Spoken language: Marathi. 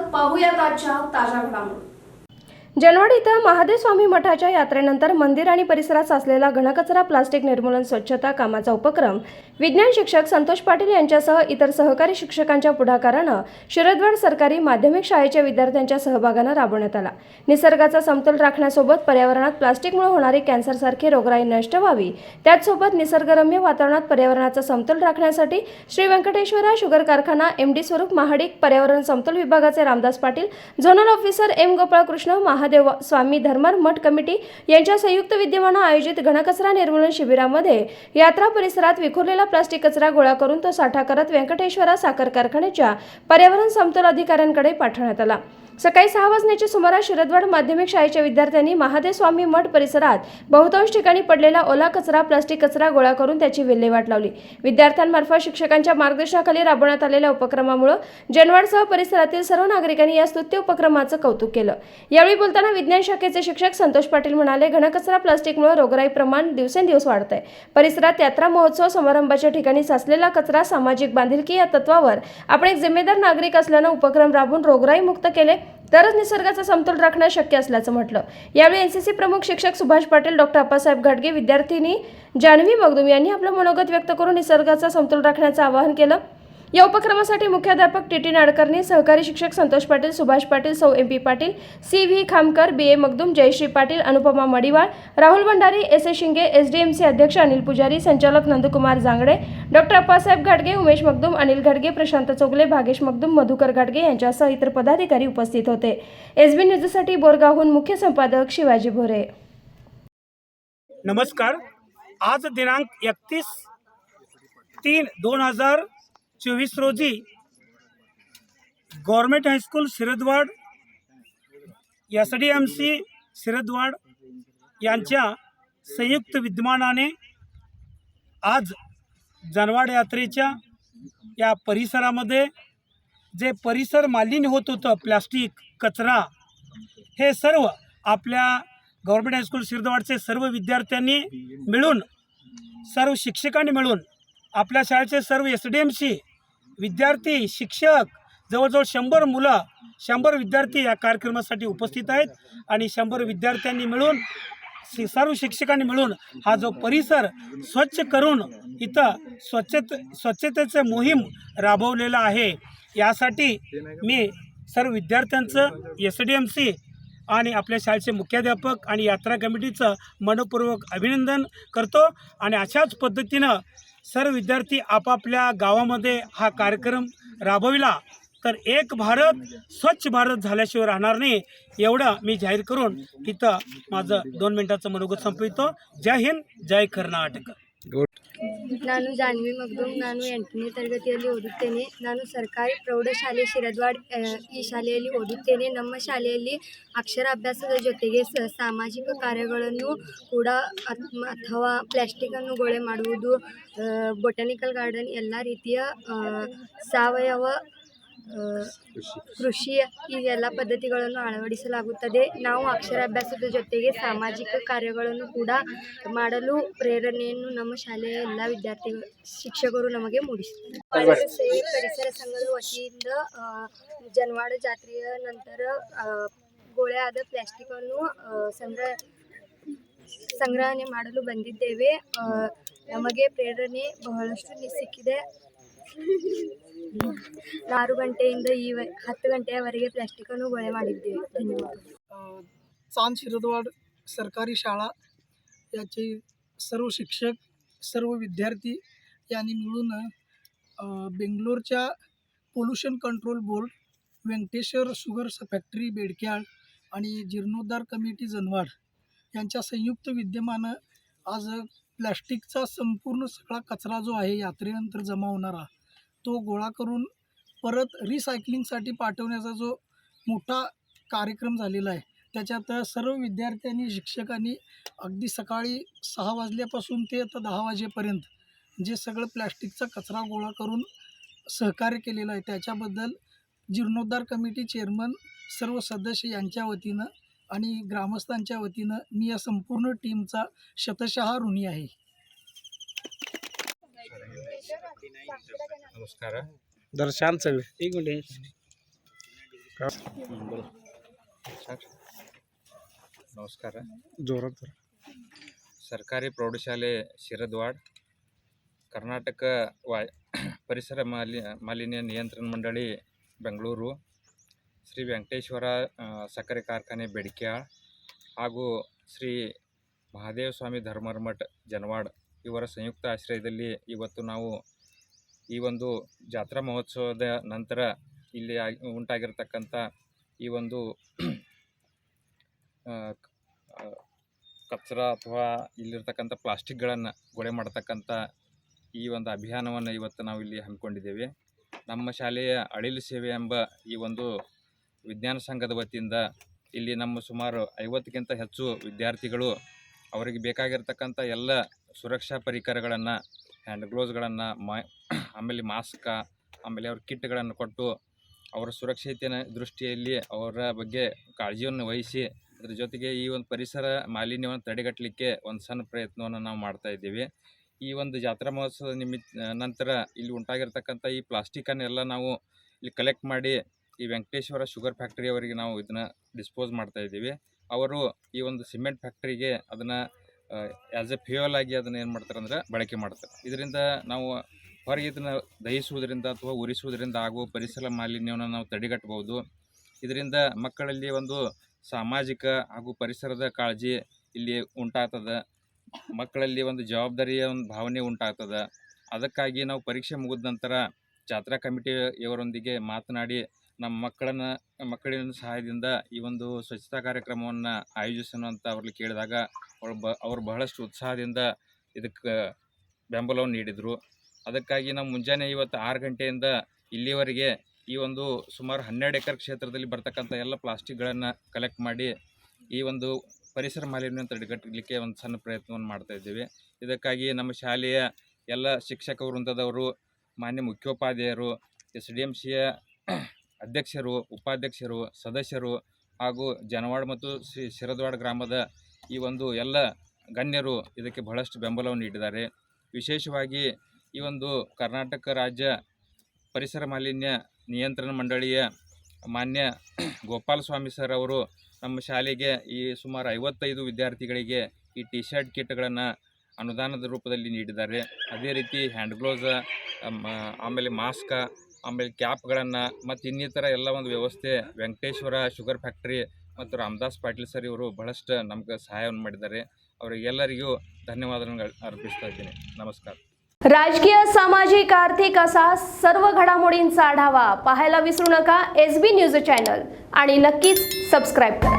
पाहूयात आजच्या ताज्या घडामोडी. जनवाड इथं महादेव स्वामी मठाच्या यात्रेनंतर मंदिर आणि परिसरात साचलेला घनकचरा प्लास्टिक निर्मूलन स्वच्छता कामाचा उपक्रम विज्ञान शिक्षक संतोष पाटील यांच्यासह इतर सहकारी शिक्षकांच्या पुढाकारानं शिरदवाड सरकारी माध्यमिक शाळेच्या विद्यार्थ्यांच्या सहभागानं राबवण्यात आला. निसर्गाचा समतोल राखण्यासोबत पर्यावरणात प्लास्टिकमुळे होणारी कॅन्सरसारखी रोगराई नष्ट व्हावी त्याचसोबत निसर्गरम्य वातावरणात पर्यावरणाचा समतोल राखण्यासाठी श्री व्यंकटेश्वरा शुगर कारखाना एम डी स्वरूप महाडिक पर्यावरण समतोल विभागाचे Ramdas Patil zonal officer M Gopalkrishna महा महादेव स्वामी धर्मर मठ कमिटी यांच्या संयुक्त विद्यमानं आयोजित घनकचरा निर्मूलन शिबिरामध्ये यात्रा परिसरात विखुरलेला प्लास्टिक कचरा गोळा करून तो साठा करत व्यंकटेश्वरा साखर कारखान्याच्या पर्यावरण समतोल अधिकाऱ्यांकडे पाठवण्यात आला. सकाळी सहा वाजण्याच्या सुमारास शिरदवाड माध्यमिक शाळेच्या विद्यार्थ्यांनी महादेव स्वामी मठ परिसरात बहुतांश ठिकाणी पडलेला ओला कचरा प्लास्टिक कचरा गोळा करून त्याची विल्हेवाट लावली. विद्यार्थ्यांमार्फत शिक्षकांच्या मार्गदर्शनाखाली राबवण्यात आलेल्या उपक्रमामुळे जनवाडसह परिसरातील सर्व नागरिकांनी या स्तुत्य उपक्रमाचं कौतुक केलं. यावेळी बोलता बोलताना विज्ञान शाखेचे शिक्षक संतोष पाटील म्हणाले घनकचरा प्लास्टिकमुळे रोगराई प्रमाण दिवसेंदिवस वाढत आहे परिसरात यात्रा महोत्सव समारंभाच्या ठिकाणी साचलेला कचरा सामाजिक बांधिलकी या तत्वावर आपण एक जिम्मेदार नागरिक असल्यानं उपक्रम राबवून रोगराई मुक्त केले तरच निसर्गाचा समतोल राखणं शक्य असल्याचं म्हटलं. यावेळी एनसीसी प्रमुख शिक्षक सुभाष पाटील डॉक्टर अप्पासाहेब घाटगे विद्यार्थिनी जान्हवी मगदुम यांनी आपलं मनोगत व्यक्त करून निसर्गाचा समतोल राखण्याचं आवाहन केलं. या उपक्रमासाठी मुख्याध्यापक टी टी नाडकर्णी सहकारी शिक्षक संतोष पाटील सुभाष पाटील सौ M P Patil C V Khamkar B A Magdum Jayashree Patil Anupama Madiwal Rahul Bhandari S A Shinge S D M C अध्यक्ष अनिल पुजारी संचालक नंदकुमार जांगडे डॉक्टर अप्पासाहेब घाटगे उमेश मगदूम अनिल घाटगे प्रशांत चौगले भागेश मगदूम मधुकर घाटगे यांच्यासह इतर पदाधिकारी उपस्थित होते. एस बी न्यूजसाठी बोरगावहून मुख्य संपादक शिवाजी भोरे. नमस्कार. आज दिनांक एकतीस तीन दोन हजार चोवीस रोजी government high school Shirdwad S D M C Shirdwad यांच्या संयुक्त विद्यमानाने आज जनवाड यात्रेच्या या परिसरामध्ये जे परिसर मालिन्य होत होतं प्लास्टिक कचरा हे सर्व आपल्या गव्हर्मेंट हायस्कूल शिरदवाडचे सर्व विद्यार्थ्यांनी मिळून सर्व शिक्षकांनी मिळून आपल्या शाळेचे सर्व एस डी एम सी विद्यार्थी शिक्षक जवळजवळ शंभर मुलं शंभर विद्यार्थी या कार्यक्रमासाठी उपस्थित आहेत आणि शंभर विद्यार्थ्यांनी मिळून सर्व शिक्षकांनी मिळून हा जो परिसर स्वच्छ करून इथं स्वच्छते स्वच्छतेचं मोहीम राबवलेला आहे. यासाठी मी सर्व विद्यार्थ्यांचं एस डी एम सी आणि आपल्या शाळेचे मुख्याध्यापक आणि यात्रा कमिटीचं मनपूर्वक अभिनंदन करतो आणि अशाच पद्धतीनं सर्व विद्यार्थी आपापल्या गावामध्ये हा कार्यक्रम राबविला. तर एक भारत स्वच्छ भारत झाल्याशिवाय राहणार नाही एवढं मी जाहीर करून इथं माझं दोन मिनिटाचं मनोगत संपवितो. जय हिंद जय कर्नाटक. ನಾನು ಜಾನ್ವಿ ಮಗ್ದೂಮ್, ನಾನು ಎಂಟನೇ ತರಗತಿಯಲ್ಲಿ ಓದುತ್ತೇನೆ. ನಾನು ಸರ್ಕಾರಿ ಪ್ರೌಢಶಾಲೆ ಶಿರದ್ವಾಡ್ ಈ ಶಾಲೆಯಲ್ಲಿ ಓದುತ್ತೇನೆ. ನಮ್ಮ ಶಾಲೆಯಲ್ಲಿ ಅಕ್ಷರಾಭ್ಯಾಸದ ಜೊತೆಗೆ ಸಾಮಾಜಿಕ ಕಾರ್ಯಗಳನ್ನು ಕೂಡ ಅಥವಾ ಪ್ಲಾಸ್ಟಿಕನ್ನು ಗೊಳೆ ಮಾಡುವುದು ಬೊಟಾನಿಕಲ್ ಗಾರ್ಡನ್, ಎಲ್ಲ ರೀತಿಯ ಸಾವಯವ ಕೃಷಿ ಈ ಎಲ್ಲ ಪದ್ಧತಿಗಳನ್ನು ಅಳವಡಿಸಲಾಗುತ್ತದೆ. ನಾವು ಅಕ್ಷರಾಭ್ಯಾಸದ ಜೊತೆಗೆ ಸಾಮಾಜಿಕ ಕಾರ್ಯಗಳನ್ನು ಕೂಡ ಮಾಡಲು ಪ್ರೇರಣೆಯನ್ನು ನಮ್ಮ ಶಾಲೆಯ ಎಲ್ಲ ವಿದ್ಯಾರ್ಥಿಗಳು ಶಿಕ್ಷಕರು ನಮಗೆ ಮೂಡಿಸುತ್ತಾರೆ. ಸೇವೆ ಪರಿಸರ ಸಂಘದ ವತಿಯಿಂದ ಜನವಾಡ ಜಾತ್ರೆಯ ನಂತರ ಗೋಳೆಯಾದ ಗೋಳೆ ಆದ ಪ್ಲಾಸ್ಟಿಕನ್ನು ಆ, ಸಂಗ್ರಹ ಸಂಗ್ರಹಣೆ ಮಾಡಲು ಬಂದಿದ್ದೇವೆ. ನಮಗೆ ಪ್ರೇರಣೆ ಬಹಳಷ್ಟು ಸಿಕ್ಕಿದೆ. ಆರು ಗಂಟೆಯಿಂದ ಈ ಹತ್ತು ಗಂಟೆಯವರೆಗೆ ಪ್ಲಾಸ್ಟಿಕನ್ನು ಗೊಳೆ ಮಾಡಿದ್ದೇವೆ ಧನ್ಯವಾದ अ, चांद शिरदवाड सरकारी शाळा याचे सर्व शिक्षक सर्व विद्यार्थी यांनी मिळून अ, बेंगलोरच्या pollution control board Venkateshwara sugar factory Bedkyal आणि जीर्णोद्धार कमिटी जनवाड यांच्या संयुक्त विद्यमानं आज प्लॅस्टिकचा संपूर्ण सगळा कचरा जो आहे यात्रेनंतर जमा होणारा तो गोळा करून परत रिसायकलिंगसाठी पाठवण्याचा जो मोठा कार्यक्रम झालेला आहे त्याच्यात सर्व विद्यार्थ्यांनी शिक्षकांनी अगदी सकाळी सहा वाजल्यापासून ते आता दहा वाजेपर्यंत जे सगळं प्लॅस्टिकचा कचरा गोळा करून सहकार्य केलेलं आहे त्याच्याबद्दल जीर्णोद्धार कमिटी चेअरमन सर्व सदस्य यांच्या वतीनं आणि ग्रामस्थांच्या वतीनं मी या संपूर्ण टीमचा शतशः ऋणी आहे. ನಮಸ್ಕಾರ. ದರ್ಶಾಂತ್ ಸವಿ ಈಗ ನಮಸ್ಕಾರ. ಜೋರ ಸರ್ಕಾರಿ ಪ್ರೌಢಶಾಲೆ ಶಿರದ್ವಾಡ್ ಕರ್ನಾಟಕ ವಾ ಪರಿಸರ ಮಾಲಿ ಮಾಲಿನ್ಯ ನಿಯಂತ್ರಣ ಮಂಡಳಿ ಬೆಂಗಳೂರು ಶ್ರೀ ವೆಂಕಟೇಶ್ವರ ಸಕ್ಕರೆ ಕಾರ್ಖಾನೆ ಬೆಡಿಕ್ಯಾಳ್ ಹಾಗೂ ಶ್ರೀ ಮಹಾದೇವ ಸ್ವಾಮಿ ಧರ್ಮರ್ಮಠ ಜನವಾಡ್ ಇವರ ಸಂಯುಕ್ತ ಆಶ್ರಯದಲ್ಲಿ ಇವತ್ತು ನಾವು ಈ ಒಂದು ಜಾತ್ರಾ ಮಹೋತ್ಸವದ ನಂತರ ಇಲ್ಲಿ ಉಂಟಾಗಿರ್ತಕ್ಕಂಥ ಈ ಒಂದು ಕಚ್ಚರ ಅಥವಾ ಇಲ್ಲಿರ್ತಕ್ಕಂಥ ಪ್ಲಾಸ್ಟಿಕ್ಗಳನ್ನು ಗೊಳೆ ಮಾಡತಕ್ಕಂಥ ಈ ಒಂದು ಅಭಿಯಾನವನ್ನು ಇವತ್ತು ನಾವು ಇಲ್ಲಿ ಹಮ್ಮಿಕೊಂಡಿದ್ದೇವೆ. ನಮ್ಮ ಶಾಲೆಯ ಅಳಿಲು ಸೇವೆ ಎಂಬ ಈ ಒಂದು ವಿಜ್ಞಾನ ಸಂಘದ ವತಿಯಿಂದ ಇಲ್ಲಿ ನಮ್ಮ ಸುಮಾರು ಐವತ್ತಕ್ಕಿಂತ ಹೆಚ್ಚು ವಿದ್ಯಾರ್ಥಿಗಳು ಅವರಿಗೆ ಬೇಕಾಗಿರ್ತಕ್ಕಂಥ ಎಲ್ಲ ಸುರಕ್ಷಾ ಪರಿಕರಗಳನ್ನು ಹ್ಯಾಂಡ್ ಗ್ಲೋಸ್ಗಳನ್ನು ಮಾ ಆಮೇಲೆ ಮಾಸ್ಕ, ಆಮೇಲೆ ಅವ್ರ ಕಿಟ್ಗಳನ್ನು ಕೊಟ್ಟು ಅವರ ಸುರಕ್ಷತೆಯ ದೃಷ್ಟಿಯಲ್ಲಿ ಅವರ ಬಗ್ಗೆ ಕಾಳಜಿಯನ್ನು ವಹಿಸಿ ಅದ್ರ ಜೊತೆಗೆ ಈ ಒಂದು ಪರಿಸರ ಮಾಲಿನ್ಯವನ್ನು ತಡೆಗಟ್ಟಲಿಕ್ಕೆ ಒಂದು ಸಣ್ಣ ಪ್ರಯತ್ನವನ್ನು ನಾವು ಮಾಡ್ತಾ ಇದ್ದೀವಿ. ಈ ಒಂದು ಜಾತ್ರಾ ಮಹೋತ್ಸವದ ನಿಮಿತ್ತ ನಂತರ ಇಲ್ಲಿ ಉಂಟಾಗಿರ್ತಕ್ಕಂಥ ಈ ಪ್ಲಾಸ್ಟಿಕನ್ನೆಲ್ಲ ನಾವು ಇಲ್ಲಿ ಕಲೆಕ್ಟ್ ಮಾಡಿ ಈ ವೆಂಕಟೇಶ್ವರ ಶುಗರ್ ಫ್ಯಾಕ್ಟ್ರಿ ಅವರಿಗೆ ನಾವು ಇದನ್ನು ಡಿಸ್ಪೋಸ್ ಮಾಡ್ತಾ ಇದ್ದೀವಿ. ಅವರು ಈ ಒಂದು ಸಿಮೆಂಟ್ ಫ್ಯಾಕ್ಟ್ರಿಗೆ ಅದನ್ನು ಆ್ಯಸ್ ಎ ಫ್ಯೂಯಲ್ ಆಗಿ ಅದನ್ನು ಏನು ಮಾಡ್ತಾರೆ ಅಂದ್ರೆ ಬಳಕೆ ಮಾಡ್ತಾರೆ. ಇದರಿಂದ ನಾವು ಹೊರಗೆ ಇದನ್ನು ದಹಿಸುವುದರಿಂದ ಅಥವಾ ಉರಿಸುವುದರಿಂದ ಆಗುವ ಪರಿಸರ ಮಾಲಿನ್ಯವನ್ನು ನಾವು ತಡೆಗಟ್ಟಬಹುದು. ಇದರಿಂದ ಮಕ್ಕಳಲ್ಲಿ ಒಂದು ಸಾಮಾಜಿಕ ಹಾಗೂ ಪರಿಸರದ ಕಾಳಜಿ ಇಲ್ಲಿ ಉಂಟಾಗ್ತದೆ. ಮಕ್ಕಳಲ್ಲಿ ಒಂದು ಜವಾಬ್ದಾರಿಯ ಒಂದು ಭಾವನೆ ಉಂಟಾಗ್ತದೆ. ಅದಕ್ಕಾಗಿ ನಾವು ಪರೀಕ್ಷೆ ಮುಗಿದ ನಂತರ ಜಾತ್ರಾ ಕಮಿಟಿಯವರೊಂದಿಗೆ ಮಾತನಾಡಿ ನಮ್ಮ ಮಕ್ಕಳನ್ನ ಮಕ್ಕಳಿನ ಸಹಾಯದಿಂದ ಈ ಒಂದು ಸ್ವಚ್ಛತಾ ಕಾರ್ಯಕ್ರಮವನ್ನು ಆಯೋಜಿಸೋಣ ಅಂತ ಅವ್ರಲ್ಲಿ ಕೇಳಿದಾಗ ಅವ್ರು ಬ, ಅವರು ಬಹಳಷ್ಟು ಉತ್ಸಾಹದಿಂದ ಇದಕ್ಕೆ ಬೆಂಬಲವನ್ನು ನೀಡಿದರು. ಅದಕ್ಕಾಗಿ ನಾವು ಮುಂಜಾನೆ ಇವತ್ತು ಆರು ಗಂಟೆಯಿಂದ ಇಲ್ಲಿವರೆಗೆ ಈ ಒಂದು ಸುಮಾರು ಹನ್ನೆರಡು ಎಕರೆ ಕ್ಷೇತ್ರದಲ್ಲಿ ಬರ್ತಕ್ಕಂಥ ಎಲ್ಲ ಪ್ಲಾಸ್ಟಿಕ್ಗಳನ್ನು ಕಲೆಕ್ಟ್ ಮಾಡಿ ಈ ಒಂದು ಪರಿಸರ ಮಾಲಿನ್ಯ ತಡೆಗಟ್ಟಲಿಕ್ಕೆ ಒಂದು ಸಣ್ಣ ಪ್ರಯತ್ನವನ್ನು ಮಾಡ್ತಾ ಇದ್ದೀವಿ. ಇದಕ್ಕಾಗಿ ನಮ್ಮ ಶಾಲೆಯ ಎಲ್ಲ ಶಿಕ್ಷಕ ವೃಂದದವರು, ಮಾನ್ಯ ಮುಖ್ಯೋಪಾಧ್ಯಾಯರು, ಎಸ್ ಡಿ ಎಂ ಸಿಯ ಅಧ್ಯಕ್ಷರು, ಉಪಾಧ್ಯಕ್ಷರು, ಸದಸ್ಯರು ಹಾಗೂ ಜನವಾಡ ಮತ್ತು ಶ್ರೀ ಶಿರದವಾಡ ಗ್ರಾಮದ ಈ ಒಂದು ಎಲ್ಲ ಗಣ್ಯರು ಇದಕ್ಕೆ ಬಹಳಷ್ಟು ಬೆಂಬಲವನ್ನು ನೀಡಿದ್ದಾರೆ. ವಿಶೇಷವಾಗಿ ಈ ಒಂದು ಕರ್ನಾಟಕ ರಾಜ್ಯ ಪರಿಸರ ಮಾಲಿನ್ಯ ನಿಯಂತ್ರಣ ಮಂಡಳಿಯ ಮಾನ್ಯ ಗೋಪಾಲ ಸ್ವಾಮಿ ಸರ್ ಅವರು ನಮ್ಮ ಶಾಲೆಗೆ ಈ ಸುಮಾರು ಐವತ್ತೈದು ವಿದ್ಯಾರ್ಥಿಗಳಿಗೆ ಈ ಟಿ ಶರ್ಟ್ ಕಿಟ್ಗಳನ್ನು ಅನುದಾನದ ರೂಪದಲ್ಲಿ ನೀಡಿದ್ದಾರೆ. ಅದೇ ರೀತಿ ಹ್ಯಾಂಡ್ ಗ್ಲೋಸ ಆಮೇಲೆ ಮಾಸ್ಕ ಆಮೇಲೆ ಕ್ಯಾಪ್ಗಳನ್ನು ಮತ್ತು ಇನ್ನಿತರ ಎಲ್ಲ ಒಂದು ವ್ಯವಸ್ಥೆ ವೆಂಕಟೇಶ್ವರ ಶುಗರ್ ಫ್ಯಾಕ್ಟ್ರಿ ಮತ್ತು ರಾಮದಾಸ್ ಪಾಟೀಲ್ ಸರ್ ಇವರು ಬಹಳಷ್ಟು ನಮ್ಗೆ ಸಹಾಯವನ್ನು ಮಾಡಿದ್ದಾರೆ ಅವರಿಗೆಲ್ಲರಿಗೂ ಧನ್ಯವಾದಗಳನ್ನು ಅರ್ಪಿಸ್ತಾ ಇದ್ದೀನಿ नमस्कार राजकीय सामाजिक आर्थिक असा सर्व घडामोडींचा आढावा पाहायला विसरू नका एस बी न्यूज चॅनल आणि नक्कीच सबस्क्राईब करा